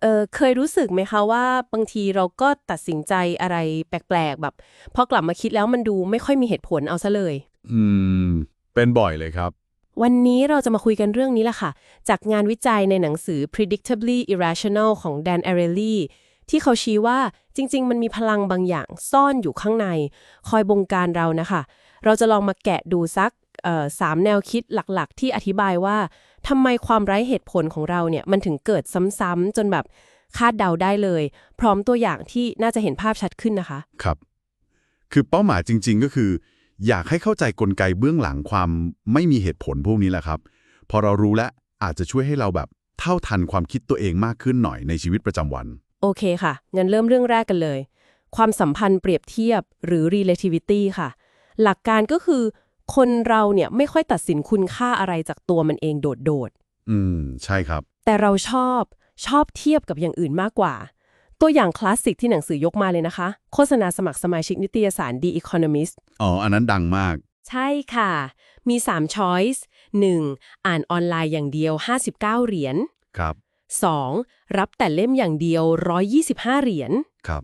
เออเคยรู้สึกไหมคะว่าบางทีเราก็ตัดสินใจอะไรแปลกๆแบบพอกลับมาคิดแล้วมันดูไม่ค่อยมีเหตุผลเอาซะเลย อืม เป็นบ่อยเลยครับ วันนี้เราจะมาคุยกันเรื่องนี้แหละค่ะ จากงานวิจัยในหนังสือ Predictably Irrational ของ Dan Ariely ที่เขาชี้ว่าจริง ๆ มันมีพลังบางอย่างซ่อนอยู่ข้างใน คอยบงการเรานะคะ เราจะลองมาแกะดูสักเอ่อ สามแนวคิดหลักๆ ที่อธิบายว่าทำไมความไร้เหตุผลของเราเนี่ยมันถึงเกิดซ้ำๆจนแบบคาดเดาได้เลย พร้อมตัวอย่างที่น่าจะเห็นภาพชัดขึ้นนะคะ ครับ คือเป้าหมายจริง ๆ ก็คือ อยากให้เข้าใจกลไกเบื้องหลังความไม่มีเหตุผลพวกนี้แหละครับ พอเรารู้แล้วอาจจะช่วยให้เราแบบเท่าทันความคิดตัวเองมากขึ้นหน่อยในชีวิตประจำวัน โอเคค่ะงั้นเริ่มเรื่องแรกกันเลย ความสัมพันธ์เปรียบเทียบหรือ relativity ค่ะ หลักการก็คือ คนเราเนี่ยไม่ค่อยตัดสินคุณค่าอะไรจากตัวมันเองโดดอืม ใช่ครับ ๆ แต่เราชอบชอบเทียบกับอย่างอื่นมากกว่า ตัวอย่างคลาสสิกที่หนังสือยกมาเลยนะคะ โฆษณาสมัครสมาชิกนิตยสาร The Economist อ๋อ อันนั้นดังมาก ใช่ค่ะ มี 3 choice 1. อ่านออนไลน์อย่างเดียว 59 เหรียญ ครับ 2. รับแต่เล่มอย่างเดียว 125 เหรียญ ครับ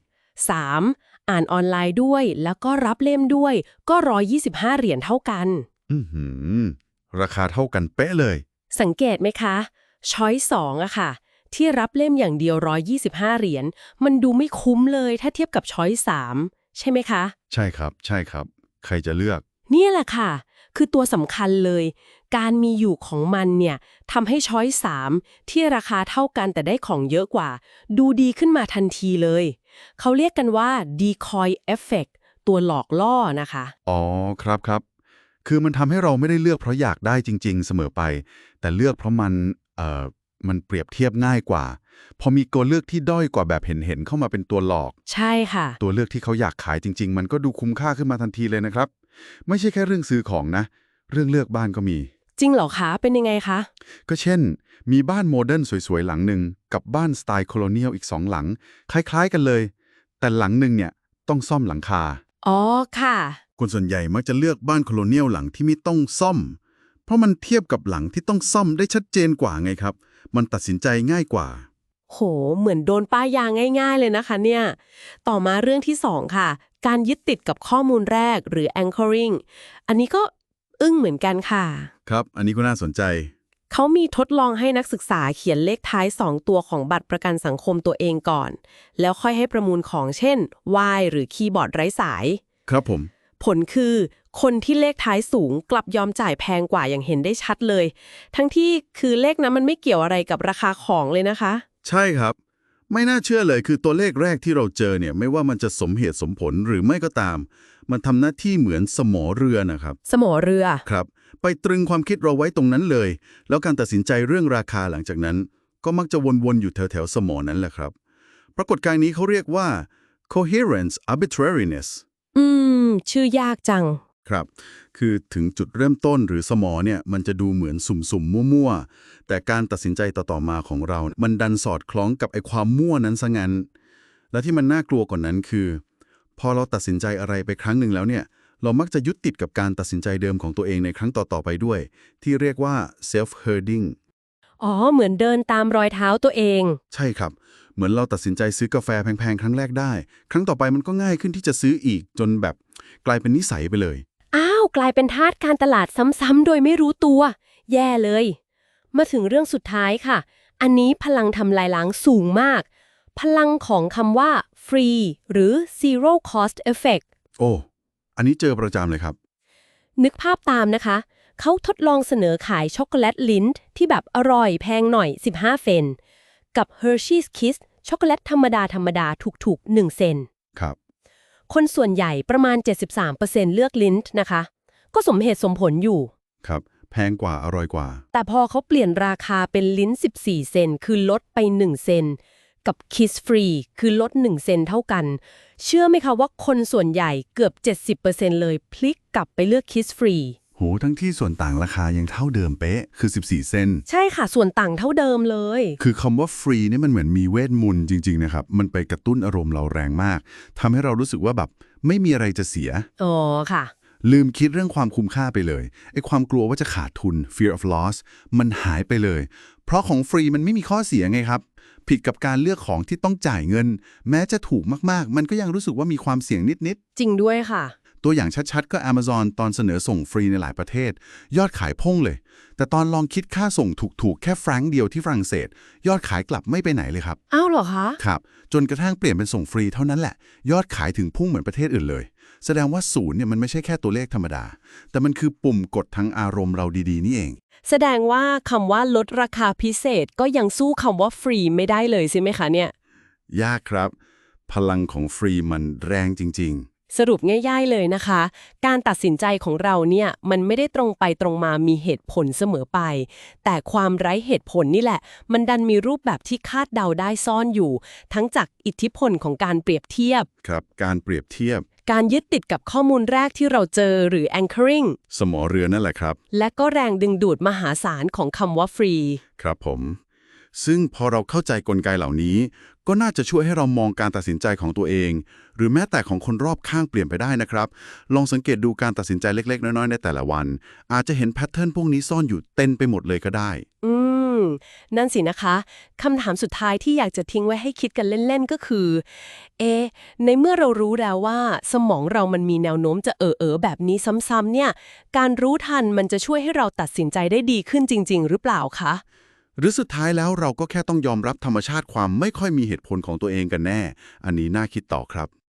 3. อ่านออนไลน์ด้วย แล้วก็รับเล่มด้วย ก็ 125 เหรียญเท่ากัน อือหือราคาเท่ากันเป๊ะเลย สังเกตไหมคะ ช้อยสองอะค่ะ ที่รับเล่มอย่างเดียว 125 เหรียญ มันดูไม่คุ้มเลยถ้าเทียบกับช้อยสามใช่ไหมคะ ใช่ครับ ใช่ครับ ใครจะเลือก เนี่ยแหละค่ะ คือตัวสำคัญเลย การมีอยู่ของมันเนี่ยทำให้ช้อยสามที่ราคาเท่ากันแต่ได้ของเยอะกว่า ดูดีขึ้นมาทันทีเลย เขาเรียกกันว่า decoy effect ตัวหลอกล่อนะคะ อ๋อครับครับ คือมันทำให้เราไม่ได้เลือกเพราะอยากได้จริง ๆ เสมอไป แต่เลือกเพราะมันเอ่อมันเปรียบเทียบง่ายกว่า พอมีตัวเลือกที่ด้อยกว่าแบบเห็นๆเข้ามาเป็นตัวหลอก ใช่ค่ะ ตัวเลือกที่เขาอยากขายจริง ๆ มันก็ดูคุ้มค่าขึ้นมาทันทีเลยนะครับ ไม่ใช่แค่เรื่องซื้อของนะ เรื่องเลือกบ้านก็มี จริงเหรอคะเป็นยังไงคะ ก็เช่น มีบ้านโมเดิร์นสวยๆ หลังหนึ่งกับบ้านสไตล์โคโลเนียลอีกสองหลัง คล้ายๆ กันเลย แต่หลังหนึ่งเนี่ยต้องซ่อมหลังคา อ๋อค่ะ คนส่วนใหญ่มักจะเลือกบ้านโคโลเนียลหลังที่ไม่ต้องซ่อม เพราะมันเทียบกับหลังที่ต้องซ่อมได้ชัดเจนกว่าไงครับ มันตัดสินใจง่ายกว่า โห เหมือนโดนป้ายยาง่าย ๆ เลยนะคะเนี่ย ต่อมาเรื่องที่สองค่ะ การยึดติดกับข้อมูลแรกหรือ anchoring อันนี้ก็อึ้งเหมือนกันค่ะ ครับ อันนี้ก็น่าสนใจ เขามีทดลองให้นักศึกษาเขียนเลขท้าย 2 ตัวของบัตรประกันสังคมตัวเองก่อน แล้วค่อยให้ประมูลของเช่น Y หรือคีย์บอร์ดไร้สาย ครับผม ผลคือ คนที่เลขท้ายสูงกลับยอมจ่ายแพงกว่าอย่างเห็นได้ชัดเลย ทั้งที่คือเลขนั้นมันไม่เกี่ยวอะไรกับราคาของเลยนะคะ ใช่ครับ ไม่น่าเชื่อเลยคือตัวเลขแรกที่เราเจอเนี่ยไม่ว่ามันจะสมเหตุสมผลหรือไม่ก็ตาม มันทำหน้าที่เหมือนสมอเรือนะครับ สมอเรือ ครับ ไปตรึงความคิดเราไว้ตรงนั้นเลย แล้วการตัดสินใจเรื่องราคาหลังจากนั้น ก็มักจะวนๆอยู่แถวๆสมอนั้นแหละครับ ปรากฏการณ์นี้เขาเรียกว่า coherence arbitrariness อืม ชื่อยากจัง ครับ คือถึงจุดเริ่มต้นหรือสมอเนี่ยมันจะดูเหมือนสุ่มๆ มั่วๆ แต่การตัดสินใจต่อๆมาของเรา มันดันสอดคล้องกับไอ้ความมั่วนั้นซะงั้น และที่มันน่ากลัวกว่านั้นคือ พอเราตัดสินใจอะไรไปครั้งหนึ่งแล้วเนี่ย เรามักจะยึดติดกับการตัดสินใจเดิมของตัวเองในครั้งต่อๆไปด้วย ที่เรียกว่า self herding อ๋อ เหมือนเดินตามรอยเท้าตัวเอง ใช่ครับ เหมือนเราตัดสินใจซื้อกาแฟแพงๆ ครั้งแรกได้ ครั้งต่อไปมันก็ง่ายขึ้นที่จะซื้ออีกจนแบบ กลายเป็นนิสัยไปเลย อ้าว กลายเป็นทาสการตลาดซ้ำๆโดยไม่รู้ตัว แย่เลย มาถึงเรื่องสุดท้ายค่ะ อันนี้พลังทำลายล้างสูงมาก พลังของคำว่า free หรือ zero cost effect โอ้ อันนี้เจอประจำเลยครับ นึกภาพตามนะคะ เขาทดลองเสนอขายช็อกโกแลตลิ้นที่แบบอร่อยแพงหน่อย 15 เฟน กับ Hershey's Kiss ช็อกโกแลตธรรมดาธรรมดาถูกๆ 1 เซนครับ คนส่วนใหญ่ประมาณ 73%เลือกลิ้นนะคะ ก็สมเหตุสมผลอยู่ ครับ แพงกว่าอร่อยกว่า แต่พอเขาเปลี่ยนราคาเป็นลิ้น 14 เซนคือลดไป 1 เซนกับ Kiss Free คือลด 1 เซนเท่ากัน เชื่อไหมคะว่าคนส่วนใหญ่เกือบ 70%เลยพลิกกลับไปเลือก Kiss Free โหทั้งที่ส่วนต่างราคายังเท่าเดิมเป๊ะ คือ 14 เซนใช่ค่ะ ส่วนต่างเท่าเดิมเลย คือคำว่าฟรีนี่มันเหมือนมีเวทมนต์จริง ๆ นะครับ มันไปกระตุ้นอารมณ์เราแรงมากทำให้เรารู้สึกว่าแบบไม่มีอะไรจะเสีย อ๋อค่ะ ลืมคิดเรื่องความคุ้มค่าไปเลยไอ้ความกลัวว่าจะขาดทุน fear of loss มันหายไปเลย เพราะของฟรีมันไม่มีข้อเสียไงครับ ผิดกับการเลือกของที่ต้องจ่ายเงิน แม้จะถูกมากๆ มันก็ยังรู้สึกว่ามีความเสี่ยงนิดจริงด้วยค่ะๆ ตัวอย่างชัดๆ ก็ Amazon ตอนเสนอส่งฟรีในหลายประเทศ ยอดขายพุ่งเลย แต่ตอนลองคิดค่าส่งถูกๆ แค่แฟรงค์เดียวที่ฝรั่งเศส ยอดขายกลับไม่ไปไหนเลยครับอ้าวเหรอคะครับ จนกระทั่งเปลี่ยนเป็นส่งฟรีเท่านั้นแหละ ยอดขายถึงพุ่งเหมือนประเทศอื่นเลย แสดงว่าศูนย์เนี่ยมันไม่ใช่แค่ตัวเลขธรรมดา แต่มันคือปุ่มกดทางอารมณ์เราดีๆนี่เอง แสดงว่าคำว่าลดราคาพิเศษก็ยังสู้คำว่าฟรีไม่ได้เลยใช่ไหมคะเนี่ยยากครับ พลังของฟรีมันแรงจริง สรุปง่ายๆเลยนะคะ การตัดสินใจของเราเนี่ยมันไม่ได้ตรงไปตรงมามีเหตุผลเสมอไป แต่ความไร้เหตุผลนี่แหละ มันดันมีรูปแบบที่คาดเดาได้ซ่อนอยู่ ทั้งจากอิทธิพลของการเปรียบเทียบๆครับ การเปรียบเทียบ การยึดติดกับข้อมูลแรกที่เราเจอหรือ anchoring สมอเรือนั่นแหละครับ และก็แรงดึงดูดมหาศาลของคำว่าฟรีครับผม ซึ่งพอเราเข้าใจกลไกเหล่านี้ ก็น่าจะช่วยให้เรามองการตัดสินใจของตัวเอง หรือแม้แต่ของคนรอบข้างเปลี่ยนไปได้นะครับ ลองสังเกตดูการตัดสินใจเล็ก ๆ น้อยๆในแต่ละวัน อาจจะเห็นแพทเทิร์นพวกนี้ซ่อนอยู่เต็มไปหมดเลยก็ได้ อืม นั่นสินะคะคำถามสุดท้ายที่อยากจะทิ้งไว้ให้คิดกันเล่นๆก็คือ เอ ในเมื่อเรารู้แล้วว่า สมองเรามันมีแนวโน้มจะเออเออแบบนี้ซ้ำๆเนี่ย การรู้ทันมันจะช่วยให้เราตัดสินใจได้ดีขึ้นจริง ๆ หรือเปล่าคะ หรือสุดท้ายแล้วเราก็แค่ต้องยอมรับธรรมชาติความไม่ค่อยมีเหตุผลของตัวเองกันแน่ อันนี้น่าคิดต่อครับ